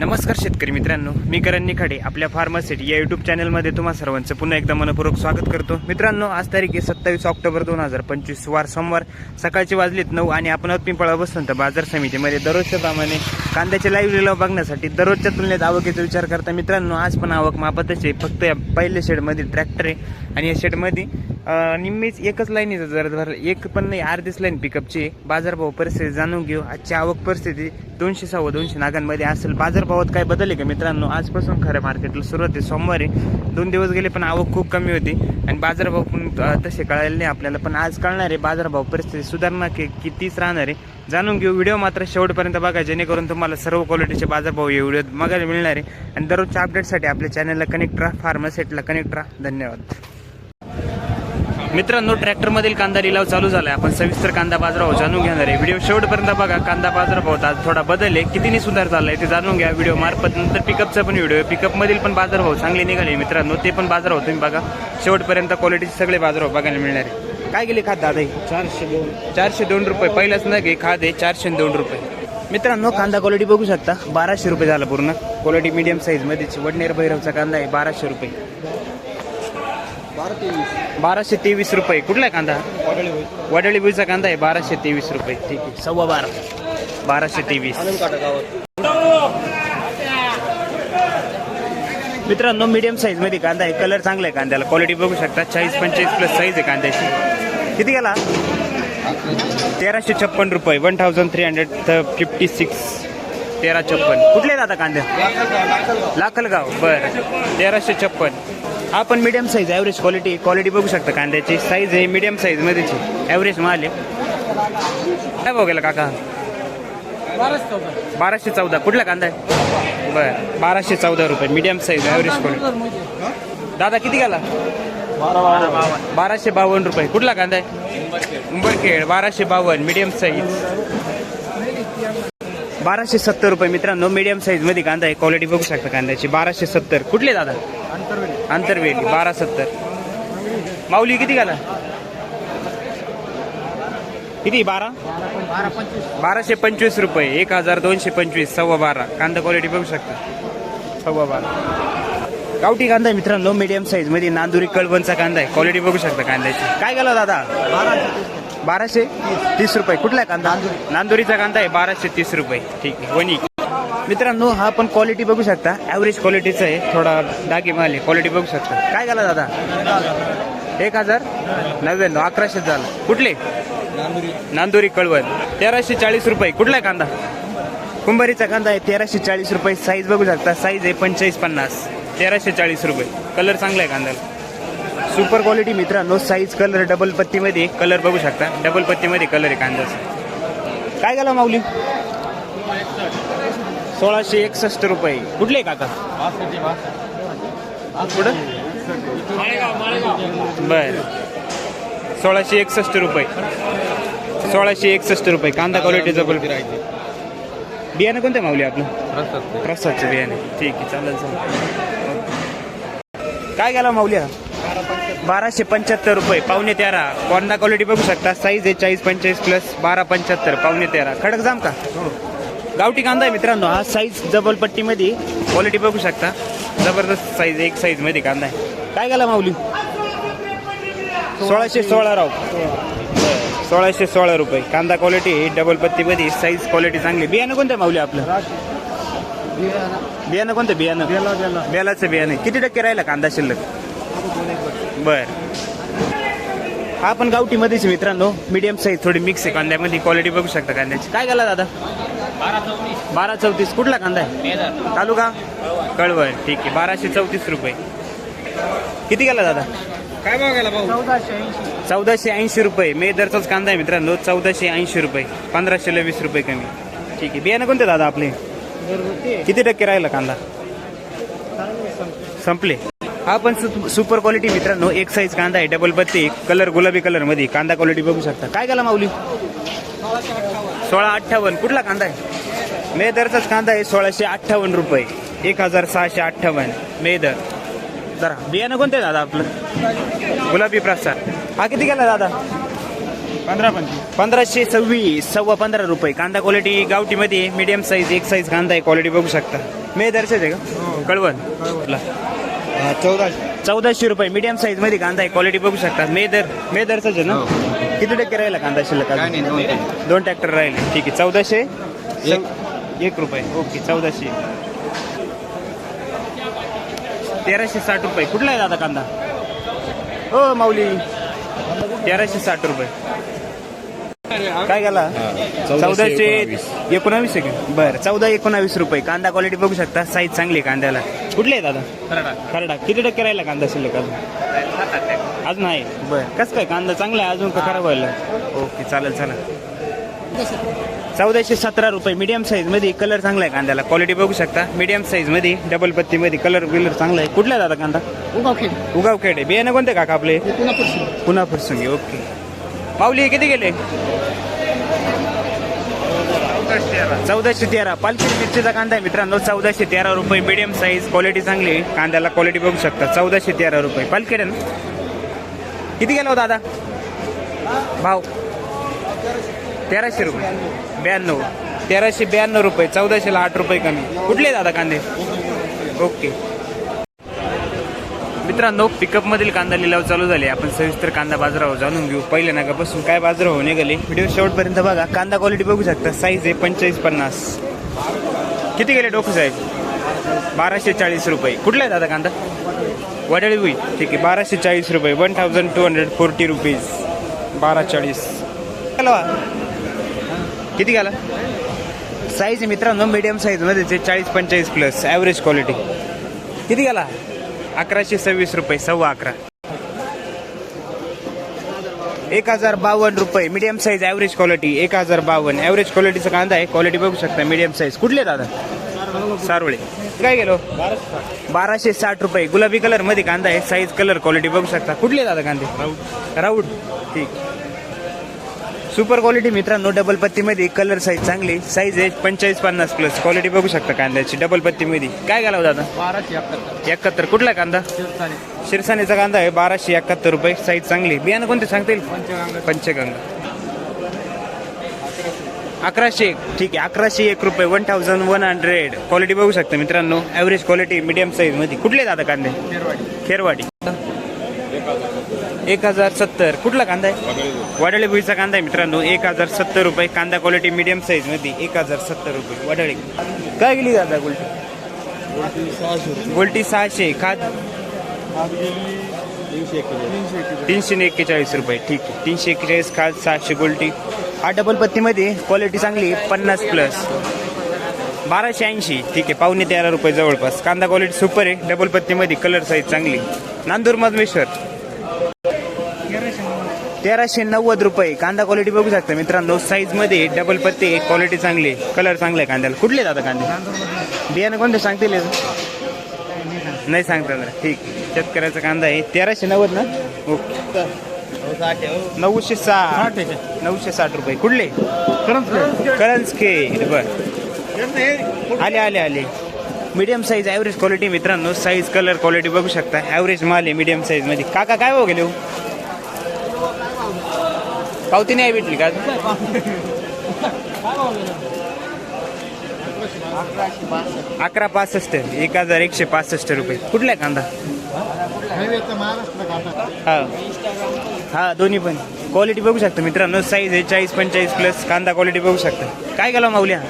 नमस्कार शेतकरी मित्रांनो मी करण निखाडे आपल्या फार्मासिटी या युट्यूब चॅनलमध्ये तुम्हा सर्वांचं पुन्हा एकदा मनपूर्वक स्वागत करतो. मित्रांनो आज तारीख आहे सत्तावीस ऑक्टोबर दोन हजार पंचवीस वार सोमवार सकाळचे वाजलेत नऊ आणि आपण पिंपळा बसंत बाजार समितीमध्ये. दररोजच्या प्रमाणे कांद्याचे लाईव्ह लिलाव बघण्यासाठी दररोजच्या तुलनेत आवकेचा विचार करता मित्रांनो आज पण आवक मापतच आहे. फक्त या पहिल्या शेडमध्ये ट्रॅक्टर आहे आणि या शेडमध्ये निम्मीच एकच लाईनीचं जर भरलं एक पण नाही अर्धीच लाईन पिकअपची बाजारभाव परिस्थिती जाणून घेऊ. आजची आवक परिस्थिती दोनशे सव्वा दोनशे नागांमध्ये असेल. बाजार भावात काय बदल आहे का मित्रांनो? आजपासून खऱ्या मार्केटला सुरुवात आहे. सोमवारी दोन दिवस गेले पण आवक खूप कमी होती. आणि बाजारभाव पण तसे कळायला नाही आपल्याला पण आज कळणार आहे बाजारभाव परिस्थिती सुधारणा की कितीच राहणार आहे. जाणून घेऊ व्हिडिओ मात्र शेवटपर्यंत बघा जेणेकरून तुम्हाला सर्व क्वालिटीचे बाजारभाव या व्हिडिओत बघायला मिळणार आहे. आणि दररोजच्या अपडेटसाठी आपल्या चॅनलला कनेक्ट राहा फार्मासेटला कनेक्ट राहा. धन्यवाद. मित्रांनो ट्रॅक्टर मधील कांदा लिलाव चालू झालाय. आपण सविस्तर कांदा बाजारभाव जाणून घेणार आहे. व्हिडिओ शेवटपर्यंत बघा. कांदा बाजारभावात आज थोडा बदल आहे. कितीने सुधार झालाय ते जाणून घ्या. व्हिडिओ मार्फत नंतर पिकअपचा पण व्हिडिओ पिकअप मधील पण बाजारभाव चांगले निघाले मित्रांनो. ते पण बाजारभाव तुम्ही बघा. शेवटपर्यंत क्वालिटीचे सगळे बाजारभाव बघायला मिळणार आहे. काय गेले खात दादा? चारशे दोन. चारशे दोन रुपये. पहिलाच ना घे खाद आहे. चारशे दोन रुपये. मित्रांनो कांदा क्वालिटी बघू शकता. बाराशे रुपये झाला पूर्ण. क्वालिटी मीडियम साईज मध्येच. वडनेर भैरवचा कांदा आहे. बाराशे रुपये. बाराशे तेवीस रुपये. कुठला आहे कांदा? वडळी भुईचा कांदा आहे बाराशे तेवीस रुपये. ठीक आहे. सव्वा बारा. बाराशे तेवीस. मित्रांनो मीडियम साईजमध्ये कांदा आहे. कलर चांगला आहे कांद्याला. क्वालिटी बघू शकता. चाळीस पंचेचाळीस प्लस साईज आहे कांद्याची. किती गेला? तेराशे छप्पन रुपये. One thousand three hundred fifty six तेरा छप्पन. कुठले दादा कांदे? लाखलगाव. बरं. तेराशे छप्पन. आपण medium size average quality quality बघू शकता कांद्याची. साईज आहे मीडियम साईजमध्येची ॲव्हरेज माल आहे. काय भाव गेला काका? बाराशे चौदा. कुठला कांदा आहे? बरं बाराशे चौदा रुपये. मीडियम साईज ॲव्हरेज क्वालिटी दादा किती गेला? बाराशे बावन्न रुपये. कुठला कांदा आहे? उंबरखेड. बाराशे बावन्न मीडियम साईज बाराशे सत्तर रुपये मित्रांनो मीडियम साईजमध्ये कांदा आहे. क्वालिटी बघू शकता कांद्याची. बाराशे सत्तर. कुठले दादा? आंतरवेली बारा सत्तर. माऊली किती घाला किती बारा? बाराशे पंचवीस रुपये. एक हजार दोनशे पंचवीस सव्वा बारा. कांदा क्वालिटी बघू शकता. सव्वा बारा. गावठी कांदा आहे मित्रांनो मीडियम साईजमध्ये. नांदुरी कळवणचा कांदा आहे. क्वालिटी बघू शकता कांद्याची. काय गेला दादा? बाराशे तीस रुपये. कुठला आहे कांदा? नांदुरीचा कांदा आहे. बाराशे तीस रुपये. ठीक आहे वणी. मित्रांनो हा पण क्वालिटी बघू शकता. ॲव्हरेज क्वालिटीचा आहे. थोडा डागी माल आहे. क्वालिटी बघू शकता. काय गेला दादा? एक हजार? नव्याण्णव. अकराशे झालं. कुठले? नांदुरी. कळवण. तेराशे चाळीस रुपये. कुठला आहे कांदा? कुंभारीचा कांदा आहे. तेराशे चाळीस रुपये. साईज बघू शकता. साईज आहे पंचेचाळीस पन्नास. तेराशे चाळीस रुपये. कलर चांगला आहे कांद्याला. सुपर क्वालिटी मित्रांनो. साईज कलर डबल पत्तीमध्ये. कलर बघू शकता. डबल पत्तीमध्ये कलर आहे कांद्याचा. काय गेला माऊली? सोळाशे एकसष्ट रुपये. कुठले काका? कुठं? बर. सोळाशे एकसष्ट रुपये. सोळाशे एकसष्ट रुपये. कांदा क्वालिटी जबल बियाणं कोणतं माऊली आपलं? प्रसादचं बियाणे. ठीक आहे चालेल चालेल. काय गेला माऊल्या बाराशे पंच्याहत्तर रुपये. पावणे तेरा. कोंडा क्वालिटी बघू शकता. साईज आहे चाळीस पंचेचाळीस प्लस बारा पंच्याहत्तर. पावणे तेरा. खडक जाम का? गावठी कांदा आहे मित्रांनो हा साईज डबलपट्टीमध्ये क्वालिटी बघू शकता. जबरदस्त साईज एक साईजमध्ये कांदा आहे. काय गेला माऊली? सोळाशे सोळा राव. सोळाशे सोळा रुपये. कांदा क्वालिटी डबल पत्तीमध्ये साईज क्वालिटी चांगली. बियाणं कोणतं आहे माऊली आपलं? बियाणं कोणतं बियाणं. बेलाचं बियाणं किती टक्के राहिला कांदा शिल्लक? बर. हा पण गावठी मध्येच मित्रांनो. मीडियम साईज थोडी मिक्स आहे कांद्यामध्ये. क्वालिटी बघू शकता कांद्याची. काय गेला दादा? बारा चौतीस. कुठला कांदा आहे? तालुका? कळवण ठीक आहे. बाराशे चौतीस रुपये. किती गेला दादा? काय भाव गेला भाऊ? चौदाशे ऐंशी. चौदाशे ऐंशी रुपये. मे दरचाच कांदा आहे मित्रांनो. चौदाशे ऐंशी रुपये. पंधराशे वीस रुपये कमी. ठीक आहे. बियाणं कोणते दादा आपले? किती टक्के राहिला कांदा? संपले. हा पण सु- सुपर क्वालिटी मित्रांनो. एक साईज कांदा आहे. डबल बत्ती कलर गुलाबी कलरमध्ये. कांदा क्वालिटी बघू शकता. काय गेला माऊली? सोळा अठ्ठावन्न. कुठला कांदा आहे? मेदरचाच कांदा आहे सोळाशे अठ्ठावन्न रुपये. एक हजार सहाशे अठ्ठावन्न. मेदर. जरा बियाणं कोणतं आहे दादा आपलं? गुलाबी प्रसाद. हा किती गेला दादा? पंधरा पंधराशे सव्वीस सव्वा पंधरा रुपये. कांदा क्वालिटी गावठीमध्ये मीडियम साईज एक साईज कांदा आहे. क्वालिटी बघू शकता. मे दर्शक आहे का? कळवण. कुठला? चौदाशे. चौदाशे रुपये. मीडियम साईजमध्ये कांदा आहे. क्वालिटी बघू शकता. मे दर मे दरचाच आहे ना? किती टक्के राहिला कांदा शिल्लक काय अजून? नाही दोन तीन. दोन ट्रॅक्टर राहिले. ठीक आहे चौदाशे? एक. एक रुपये. ओके चौदाशे. तेराशे साठ रुपये. कुठला आहे दादा कांदा? हो माऊली. तेराशे साठ रुपये. काय गेला? चौदाशे एकोणावीस. आहे का? बरं चौदा एकोणावीस रुपये. कांदा क्वालिटी बघू शकता. साईज चांगली आहे कांद्याला. कुठले आहे दादा? खरडा. किती टक्के राहिला कांदा शिल्लक अजून? अजून आहे बरं. कसं काय कांदा चांगला आहे अजून का खराब व्हायला? ओके चालेल चालेल चौदाशे सतरा रुपये मीडियम साईजमध्ये कलर चांगला आहे कांद्याला. क्वालिटी बघू शकता. मीडियम साईजमध्ये डबल पत्ती मध्ये कलर बिलर चांगला आहे. कुठला दादा कांदा? उगाव खेड. आहे. बियाणं कोणते काका आपले? पुन्हा फुरसुंगी ओके. माऊली किती गेले? चौदाशे तेरा. पालखी मिरचीचा कांदा आहे मित्रांनो. चौदाशे तेरा रुपये मीडियम साईज क्वालिटी चांगली आहे. कांद्याला क्वालिटी बघू शकता. चौदाशे तेरा रुपये. पालखी आहे ना? किती गेला हो दादा? भाव? तेराशे रुपये. ब्याण्णव. तेराशे ब्याण्णव रुपये. चौदाशेला आठ रुपये कमी. कुठले दादा कांदे? ओके. मित्रांनो पिकअप मधील कांदा लिलाव चालू झाले. आपण सविस्तर कांदा बाजारावर जाणून घेऊ. पहिल्या नागापासून काय बाजारावर निघाले व्हिडिओ शेवटपर्यंत बघा. कांदा क्वालिटी बघू शकता. साईज आहे पंचेचाळीस पन्नास. किती गेले डोकं साहेब? बाराशे चाळीस रुपये. कुठला आहे दादा कांदा? वडाळी होई ठीक आहे बाराशे चाळीस रुपये. One thousand two hundred forty rupees बारा चाळीस. किती गेला साईज मित्रांनो मीडियम साईजमध्ये चाळीस पंचेचाळीस प्लस ॲव्हरेज क्वालिटी किती गेला अकराशे सव्वीस रुपये सव्वा अकरा. एक हजार बावन्न रुपये मीडियम साईज ॲव्हरेज क्वालिटी एक हजार बावन्न. ॲव्हरेज क्वालिटीचा कांदा आहे क्वालिटी बघू शकता मीडियम साईज कुठले दादा? सारोळे काय गेलो? बाराशे साठ रुपये. गुलाबी कलरमध्ये कांदा आहे. साईज कलर क्वालिटी बघू शकता. कुठले दादा कांदे? राऊड ठीक. सुपर क्वालिटी मित्रांनो डबल पत्तीमध्ये कलर साईज चांगली. साईज आहे पंचेचाळीस पन्नास प्लस क्वालिटी बघू शकता कांद्याची डबल पत्तीमध्ये. काय घालावं दादा? बाराशे एकाहत्तर. एकाहत्तर. कुठला कांदा? शिरसाने शिरसानेचा कांदा आहे. बाराशे एकाहत्तर रुपये. साईज चांगली. बियाणं कोणते सांगता येईल? पंचगंगा. पंचगंगा. अकराशे एक. ठीक आहे अकराशे एक रुपये one thousand one hundred quality बघू शकता मित्रांनो. ॲव्हरेज क्वालिटी मीडियम साईजमध्ये. कुठले दादा कांदे? खेरवाडी. एक हजार सत्तर. कुठला कांदा आहे? वडाळे भुईचा कांदा आहे मित्रांनो. एक हजार सत्तर रुपये. कांदा क्वालिटी मीडियम साईजमध्ये. एक हजार सत्तर रुपये. वडाळे काय गेली दादा गोल्टी? गोल्टी सहाशे. खाद? तीनशे एक्केचाळीस रुपये. ठीक आहे. तीनशे एक्केचाळीस खाद सहाशे गोल्टी. हा डबल पत्तीमध्ये क्वालिटी चांगली पन्नास प्लस बाराशे ऐंशी ठीक आहे पावणे तेरा रुपये जवळपास. कांदा क्वालिटी सुपर आहे डबल पत्तीमध्ये कलर साईज चांगली नांदूर मधमेश्वर. तेराशे नव्वद रुपये. कांदा क्वालिटी बघू शकता मित्रांनो साईजमध्ये डबल पत्ते क्वालिटी चांगली कलर चांगला आहे कांद्याला. कुठले दादा कांदे? बियाणं कोणते सांगतील नाही सांगता ठीक शेतकऱ्याचा कांदा आहे. तेराशे नव्वद ना? ओके. नऊशे साठ. नऊशे साठ रुपये. कुठले? करंज के बर. आले आले आले. मीडियम साईज ॲव्हरेज क्वालिटी मित्रांनो साईज कलर क्वालिटी बघू शकता. ॲव्हरेज माल आहे मीडियम साईजमध्ये. काका काय हो गेले हो? पावती नाही भेटली का अकरा पासष्ट एक हजार एकशे पासष्ट रुपये. कुठला कांदा. हा. हा दोन्ही पण. क्वालिटी बघू शकता मित्रांनो. साईज आहे चाळीस पंचेचाळीस प्लस कांदा क्वालिटी बघू शकता. काय गेला माऊल्या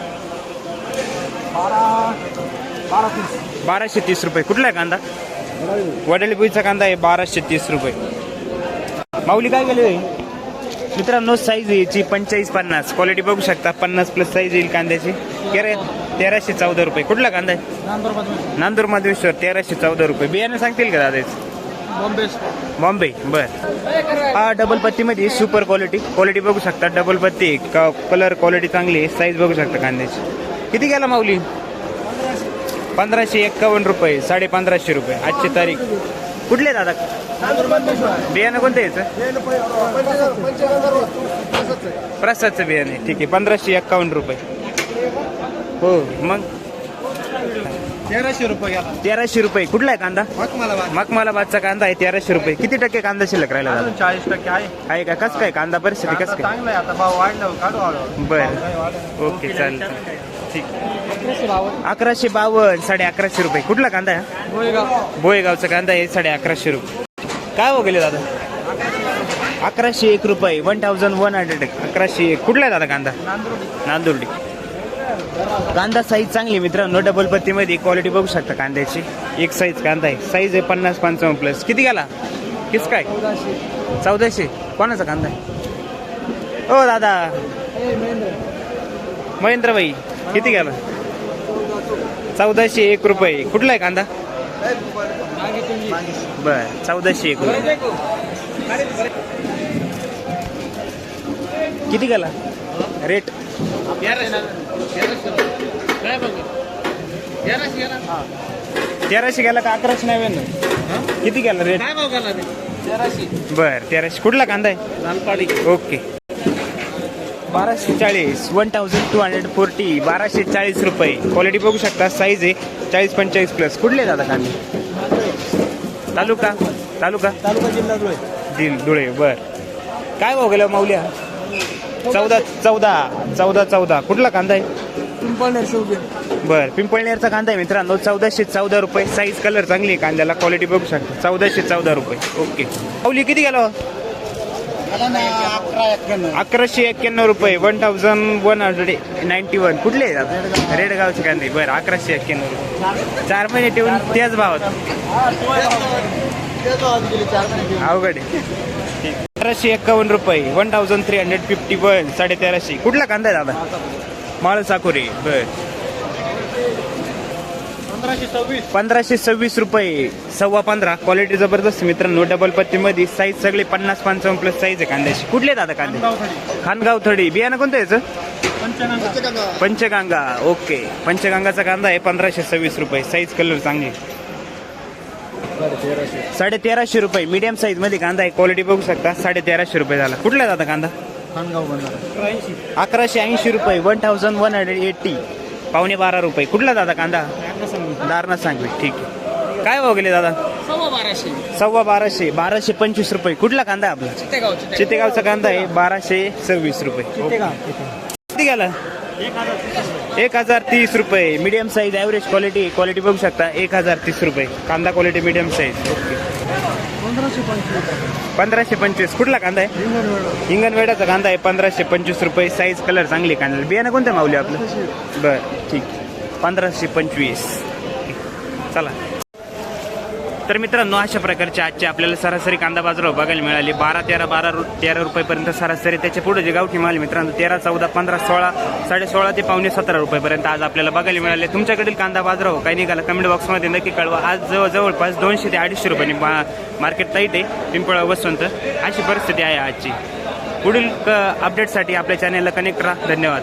बाराशे तीस रुपये. कुठला आहे कांदा? वडलपुईचा कांदा आहे बाराशे तीस रुपये. माऊली काय गेले मित्रांनो साईज याची पंचेचाळीस पन्नास. क्वालिटी बघू शकता. पन्नास प्लस साईज येईल कांद्याची. तेरा तेराशे चौदा रुपये. कुठला कांदा आहे? नांदूर माधवेश्वर तेराशे चौदा रुपये. बियाणं सांगतील का दादा? बॉम्बे. बॉम्बे बर. हा डबल पत्तीमध्ये सुपर क्वालिटी क्वालिटी बघू शकता. डबल पत्ती कलर क्वालिटी चांगली आहे. साईज बघू शकता कांद्याची. किती गेला माऊली? पंधराशे एक्कावन्न रुपये साडे पंधराशे रुपये. आजची तारीख. कुठले दादा? बियाणं कोणतं याचं? प्रसादचं बियाणे ठीक आहे. पंधराशे एक्कावन्न रुपये. हो मग? तेराशे रुपये गेला तेराशे रुपये. कुठला आहे कांदा? मग मला मखमालाबादचा कांदा आहे तेराशे रुपये. किती टक्के कांदा शिल्लक राहिला दादा? अजून चाळीस टक्के आहे. आहे का? कसं काय? कांदा परिस्थिती आता कसं काय? चांगलं आहे. आता भाव वाढलं काढू हळूहळू. बरं. भाव काही वाढलं. ओके चालेल ठीक. अकराशे बावन्न. साडे अकराशे रुपये. कुठला कांदा आहे? बोयगावचा कांदा आहे साडे अकराशे रुपये. काय हो गेले दादा? अकराशे एक रुपये. वन थाउजंड वन हंड्रेड अकराशे एक. कुठला आहे दादा कांदा? नांदुर्डी. नांदुर्डी. कांदा साईज चांगली मित्रांनो. डबल पत्तीमध्ये क्वालिटी बघू शकता कांद्याची. एक साईज कांदा आहे. साईज आहे पन्नास पंचावन्न प्लस किती गेला? किस काय? चौदाशे. कोणाचा कांदा आहे? हो दादा. महेंद्र भाई किती गेला? चौदाशे एक रुपये. कुठला आहे कांदा? बर चौदाशे एक रुपये. किती गेला? रेट तेराशे गेला का अकराशे नव्याण्णव? किती गेला रेट बर तेराशे. कुठला कांदा आहे? ओके. बाराशे चाळीस one thousand two hundred forty बाराशे चाळीस रुपये. क्वालिटी बघू शकता साईज आहे चाळीस पंचेचाळीस प्लस कुठले दादा कांदे? तालुका? तालुका? तालुका जिल्हा धुळे. धुळे बर. काय भाव गेलं माऊल्या चौदा चौदा चौदा चौदा कुठला कांदा आहे? पिंपळनेर शिवगे बर पिंपळनेरचा कांदा आहे मित्रांनो. चौदाशे चौदा रुपये. साईज कलर चांगली आहे कांद्याला. क्वालिटी बघू शकता. चौदाशे चौदा रुपये. ओके माऊली किती गेलो? अकरा एक्क्याण्णव अकराशे एक्क्याण्णव रुपये. One thousand one hundred ninety one कुठले आहेत आता? रेडगावचे कांदे. बरं अकराशे एक्क्याण्णव रुपये. चार महिने ठेवून त्याच भावात. अवघड आहे. तेराशे एक्कावन्न रुपये one thousand three hundred fifty one साडे तेराशे कुठला कांदा आहे दादा? माळ साकोरे बर. पंधराशे सव्वीस. पंधराशे सव्वीस रुपये सव्वा पंधरा. क्वालिटी जबरदस्त मित्रांनो डबल पत्तीमध्ये साईज सगळे पन्नास पंचावन्न प्लस साईज आहे कांद्याची. कुठले दादा कांदे? खानगाव थडी बियाणं कोणतं याचं? पंचगंगा. ओके. पंचगंगाचा कांदा आहे पंधराशे सव्वीस रुपये. साईज कलर चांगली. साडे तेराशे रुपये. मीडियम साईजमध्ये कांदा आहे. क्वालिटी बघू शकता. साडे तेराशे रुपये झाला. कुठला दादा कांदा? अकराशे ऐंशी रुपये. One thousand one hundred eighty पावणे बारा रुपये. कुठला दादा कांदा? दारणा सांगवी. ठीक आहे. काय भाव गेले दादा? सव्वा बाराशे. सव्वा बाराशे. बाराशे पंचवीस रुपये. कुठला कांदा आहे आपला? चितेगावचा कांदा आहे. बाराशे सव्वीस रुपये. किती गेला? एक हजार तीस रुपये. Medium size average quality quality बघू शकता. एक हजार तीस रुपये. कांदा क्वालिटी मीडियम साईज ओके पंधराशे पंचवीस. कुठला कांदा आहे? हिंगणवेडाचा कांदा आहे. पंधराशे पंचवीस रुपये. साईज कलर चांगली कांदा बियाणं कोणतं मावली आपलं? बरं ठीक. पंधराशे पंचवीस. चला. तर मित्रांनो अशा प्रकारची आजची आपल्याला सरासरी कांदा बाजारावर बघायला मिळाली. बारा तेरा बारा रु तेरा रुपयेपर्यंत सरासरी. त्याच्या पुढे जे गावठी माल मित्रांनो तेरा चौदा पंधरा सोळा साडे सोळा ते पावणे सतरा रुपयेपर्यंत आज आपल्याला बघायला मिळाले. तुमच्याकडील कांदा बाजारावर हो काही निघाला कमेंट बॉक्समध्ये नक्की कळवा. आज जवळ जवळपास दोनशे ते अडीचशे रुपयांनी मा मार्केट टाईट आहे. पिंपळा वसंत अशी परिस्थिती आहे आजची. पुढील क- अपडेटसाठी आपल्या चॅनेलला कनेक्ट राहा. धन्यवाद.